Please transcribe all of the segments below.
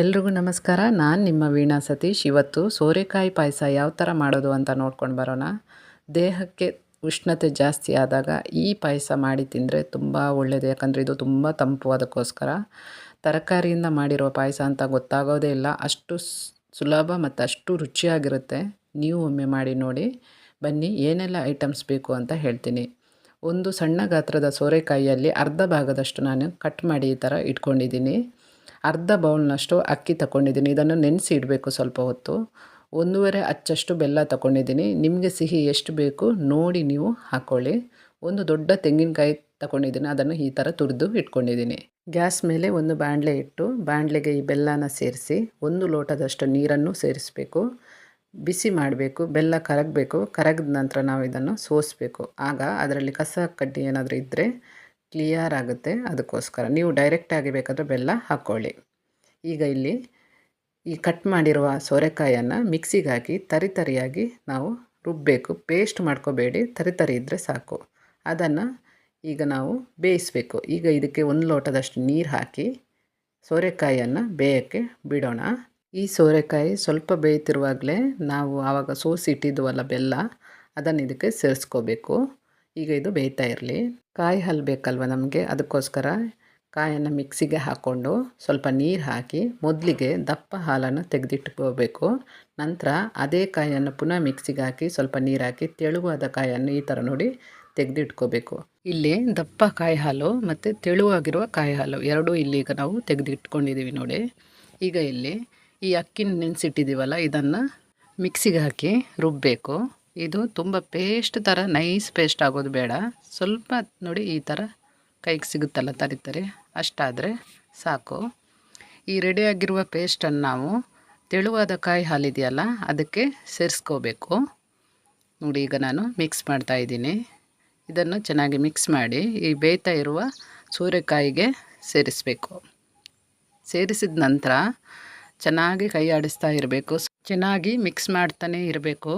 ಎಲ್ರಿಗೂ ನಮಸ್ಕಾರ. ನಾನು ನಿಮ್ಮ ವೀಣಾ ಸತೀಶ್. ಇವತ್ತು ಸೋರೆಕಾಯಿ ಪಾಯಸ ಯಾವ ಥರ ಮಾಡೋದು ಅಂತ ನೋಡ್ಕೊಂಡು ಬರೋಣ. ದೇಹಕ್ಕೆ ಉಷ್ಣತೆ ಜಾಸ್ತಿ ಆದಾಗ ಈ ಪಾಯಸ ಮಾಡಿ ತಿಂದರೆ ತುಂಬ ಒಳ್ಳೆಯದು ಯಾಕಂದರೆ ಇದು ತುಂಬ ತಂಪು ಅದಕ್ಕೋಸ್ಕರ. ತರಕಾರಿಯಿಂದ ಮಾಡಿರೋ ಪಾಯಸ ಅಂತ ಗೊತ್ತಾಗೋದೇ ಇಲ್ಲ. ಅಷ್ಟು ಸುಲಭ ಮತ್ತು ಅಷ್ಟು ರುಚಿಯಾಗಿರುತ್ತೆ. ನೀವು ಒಮ್ಮೆ ಮಾಡಿ ನೋಡಿ. ಬನ್ನಿ, ಏನೆಲ್ಲ ಐಟಮ್ಸ್ ಬೇಕು ಅಂತ ಹೇಳ್ತೀನಿ. ಒಂದು ಸಣ್ಣ ಗಾತ್ರದ ಸೋರೆಕಾಯಿಯಲ್ಲಿ ಅರ್ಧ ಭಾಗದಷ್ಟು ನಾನು ಕಟ್ ಮಾಡಿ ಈ ಥರ ಇಟ್ಕೊಂಡಿದ್ದೀನಿ. ಅರ್ಧ ಬೌಲ್ನಷ್ಟು ಅಕ್ಕಿ ತಗೊಂಡಿದ್ದೀನಿ ಇದನ್ನು ನೆನೆಸಿ ಇಡಬೇಕು ಸ್ವಲ್ಪ ಹೊತ್ತು. ಒಂದೂವರೆ ಅಚ್ಚಷ್ಟು ಬೆಲ್ಲ ತಗೊಂಡಿದ್ದೀನಿ ನಿಮಗೆ ಸಿಹಿ ಎಷ್ಟು ಬೇಕು ನೋಡಿ ನೀವು ಹಾಕ್ಕೊಳ್ಳಿ ಒಂದು ದೊಡ್ಡ ತೆಂಗಿನಕಾಯಿ ತಗೊಂಡಿದ್ದೀನಿ ಅದನ್ನು ಈ ಥರ ತುರಿದು ಇಟ್ಕೊಂಡಿದ್ದೀನಿ. ಗ್ಯಾಸ್ ಮೇಲೆ ಒಂದು ಬಾಣಲೆ ಇಟ್ಟು ಬಾಣಲೆಗೆ ಈ ಬೆಲ್ಲನ ಸೇರಿಸಿ ಒಂದು ಲೋಟದಷ್ಟು ನೀರನ್ನು ಸೇರಿಸಬೇಕು. ಬಿಸಿ ಮಾಡಬೇಕು. ಬೆಲ್ಲ ಕರಗಬೇಕು. ಕರಗಿದ ನಂತರ ನಾವು ಇದನ್ನು ಸೋಸಬೇಕು. ಆಗ ಅದರಲ್ಲಿ ಕಸ ಕಡ್ಡಿ ಏನಾದರೂ ಇದ್ದರೆ ಕ್ಲಿಯರ್ ಆಗುತ್ತೆ. ಅದಕ್ಕೋಸ್ಕರ ನೀವು ಡೈರೆಕ್ಟಾಗಿ ಬೇಕಾದರೆ ಬೆಲ್ಲ ಹಾಕ್ಕೊಳ್ಳಿ ಈಗ ಇಲ್ಲಿ ಈ ಕಟ್ ಮಾಡಿರುವ ಸೋರೆಕಾಯನ್ನು ಮಿಕ್ಸಿಗೆ ಹಾಕಿ ತರಿ ತರಿಯಾಗಿ ನಾವು ರುಬ್ಬಬೇಕು ಪೇಸ್ಟ್ ಮಾಡ್ಕೋಬೇಡಿ. ತರಿ ತರಿ ಇದ್ದರೆ ಸಾಕು. ಅದನ್ನು ಈಗ ನಾವು ಬೇಯಿಸಬೇಕು. ಈಗ ಇದಕ್ಕೆ ಒಂದು ಲೋಟದಷ್ಟು ನೀರು ಹಾಕಿ ಸೋರೆಕಾಯಿಯನ್ನು ಬೇಯೋಕ್ಕೆ ಬಿಡೋಣ. ಈ ಸೋರೆಕಾಯಿ ಸ್ವಲ್ಪ ಬೇಯ್ತಿರುವಾಗಲೇ ನಾವು ಆವಾಗ ಸೋಸಿ ಇಟ್ಟಿದ್ದವಲ್ಲ ಬೆಲ್ಲ, ಅದನ್ನು ಇದಕ್ಕೆ ಸೇರಿಸ್ಕೋಬೇಕು. ಈಗ ಇದು ಬೇಯ್ತಾ ಇರಲಿ. ಕಾಯಿ ಹಾಲು ಬೇಕಲ್ವ ನಮಗೆ? ಅದಕ್ಕೋಸ್ಕರ ಕಾಯನ್ನು ಮಿಕ್ಸಿಗೆ ಹಾಕ್ಕೊಂಡು ಸ್ವಲ್ಪ ನೀರು ಹಾಕಿ ಮೊದಲಿಗೆ ದಪ್ಪ ಹಾಲನ್ನು ತೆಗೆದಿಟ್ಕೋಬೇಕು. ನಂತರ ಅದೇ ಕಾಯನ್ನು ಪುನಃ ಮಿಕ್ಸಿಗೆ ಹಾಕಿ ಸ್ವಲ್ಪ ನೀರು ಹಾಕಿ ತೆಳುವಾದ ಕಾಯನ್ನು ಈ ಥರ ನೋಡಿ ತೆಗೆದಿಟ್ಕೋಬೇಕು. ಇಲ್ಲಿ ದಪ್ಪ ಕಾಯಿ ಹಾಲು ಮತ್ತು ತೆಳುವಾಗಿರುವ ಕಾಯಿ ಹಾಲು ಎರಡೂ ಇಲ್ಲಿ ಈಗ ನಾವು ತೆಗೆದಿಟ್ಕೊಂಡಿದ್ದೀವಿ ನೋಡಿ. ಈಗ ಇಲ್ಲಿ ಈ ಅಕ್ಕಿನ ನೆನೆಸಿಟ್ಟಿದ್ದೀವಲ್ಲ ಇದನ್ನು ಮಿಕ್ಸಿಗೆ ಹಾಕಿ ರುಬ್ಬಬೇಕು ಇದು ತುಂಬ ಪೇಸ್ಟ್ ಥರ ನೈಸ್ ಪೇಸ್ಟ್ ಆಗೋದು ಬೇಡ. ಸ್ವಲ್ಪ ನೋಡಿ ಈ ಥರ ಕೈಗೆ ಸಿಗುತ್ತಲ್ಲ ತರಿತರೆ, ಅಷ್ಟಾದರೆ ಸಾಕು. ಈ ರೆಡಿಯಾಗಿರುವ ಪೇಸ್ಟನ್ನು ನಾವು ತೆಳುವಾದ ಕಾಯಿ ಹಾಲಿದೆಯಲ್ಲ ಅದಕ್ಕೆ ಸೇರಿಸ್ಕೋಬೇಕು. ನೋಡಿ ಈಗ ನಾನು ಮಿಕ್ಸ್ ಮಾಡ್ತಾ ಇದ್ದೀನಿ. ಇದನ್ನು ಚೆನ್ನಾಗಿ ಮಿಕ್ಸ್ ಮಾಡಿ ಈ ಬೇಯ್ತಾ ಇರುವ ಸೂರ್ಯಕಾಯಿಗೆ ಸೇರಿಸಬೇಕು. ಸೇರಿಸಿದ ನಂತರ ಚೆನ್ನಾಗಿ ಕೈ ಆಡಿಸ್ತಾ ಇರಬೇಕು. ಚೆನ್ನಾಗಿ ಮಿಕ್ಸ್ ಮಾಡ್ತಾನೆ ಇರಬೇಕು.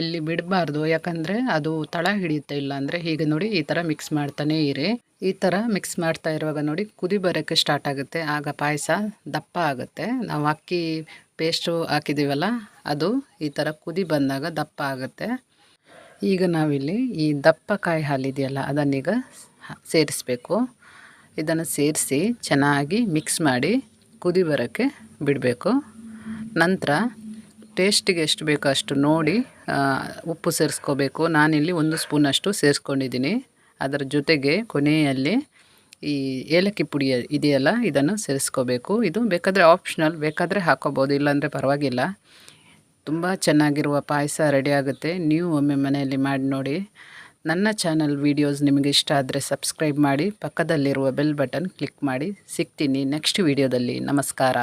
ಎಲ್ಲಿ ಬಿಡಬಾರ್ದು. ಯಾಕಂದರೆ ಅದು ತಳ ಹಿಡಿಯುತ್ತೆ ಇಲ್ಲ ಅಂದರೆ ಹೀಗೆ ನೋಡಿ ಈ ಥರ ಮಿಕ್ಸ್ ಮಾಡ್ತಾನೆ ಇರಿ. ಈ ಥರ ಮಿಕ್ಸ್ ಮಾಡ್ತಾ ಇರುವಾಗ ನೋಡಿ ಕುದಿ ಬರೋಕ್ಕೆ ಸ್ಟಾರ್ಟ್ ಆಗುತ್ತೆ. ಆಗ ಪಾಯಸ ದಪ್ಪ ಆಗುತ್ತೆ. ನಾವು ಅಕ್ಕಿ ಪೇಸ್ಟು ಹಾಕಿದ್ದೀವಲ್ಲ ಅದು ಈ ಥರ ಕುದಿ ಬಂದಾಗ ದಪ್ಪ ಆಗುತ್ತೆ. ಈಗ ನಾವಿಲ್ಲಿ ಈ ದಪ್ಪ ಕಾಯಿ ಹಾಲಿದೆಯಲ್ಲ ಅದನ್ನೀಗ ಸೇರಿಸ್ಬೇಕು. ಇದನ್ನು ಸೇರಿಸಿ ಚೆನ್ನಾಗಿ ಮಿಕ್ಸ್ ಮಾಡಿ ಕುದಿ ಬರೋಕ್ಕೆ ಬಿಡಬೇಕು. ನಂತರ ಟೇಸ್ಟಿಗೆ ಎಷ್ಟು ಬೇಕೋ ಅಷ್ಟು ನೋಡಿ ಉಪ್ಪು ಸೇರಿಸ್ಕೋಬೇಕು. ನಾನಿಲ್ಲಿ ಒಂದು ಸ್ಪೂನಷ್ಟು ಸೇರಿಸ್ಕೊಂಡಿದ್ದೀನಿ. ಅದರ ಜೊತೆಗೆ ಕೊನೆಯಲ್ಲಿ ಈ ಏಲಕ್ಕಿ ಪುಡಿ ಇದೆಯಲ್ಲ, ಇದನ್ನು ಸೇರಿಸ್ಕೋಬೇಕು. ಇದು ಬೇಕಾದರೆ ಆಪ್ಷನಲ್ ಬೇಕಾದರೆ ಹಾಕೋಬೋದು, ಇಲ್ಲಾಂದರೆ ಪರವಾಗಿಲ್ಲ. ತುಂಬ ಚೆನ್ನಾಗಿರುವ ಪಾಯಸ ರೆಡಿ ಆಗುತ್ತೆ. ನೀವು ಒಮ್ಮೆ ಮನೆಯಲ್ಲಿ ಮಾಡಿ ನೋಡಿ. ನನ್ನ ಚಾನಲ್ ವೀಡಿಯೋಸ್ ನಿಮಗೆ ಇಷ್ಟ ಆದರೆ ಸಬ್ಸ್ಕ್ರೈಬ್ ಮಾಡಿ, ಪಕ್ಕದಲ್ಲಿರುವ ಬೆಲ್ ಬಟನ್ ಕ್ಲಿಕ್ ಮಾಡಿ. ಸಿಗ್ತೀನಿ ನೆಕ್ಸ್ಟ್ ವೀಡಿಯೋದಲ್ಲಿ. ನಮಸ್ಕಾರ.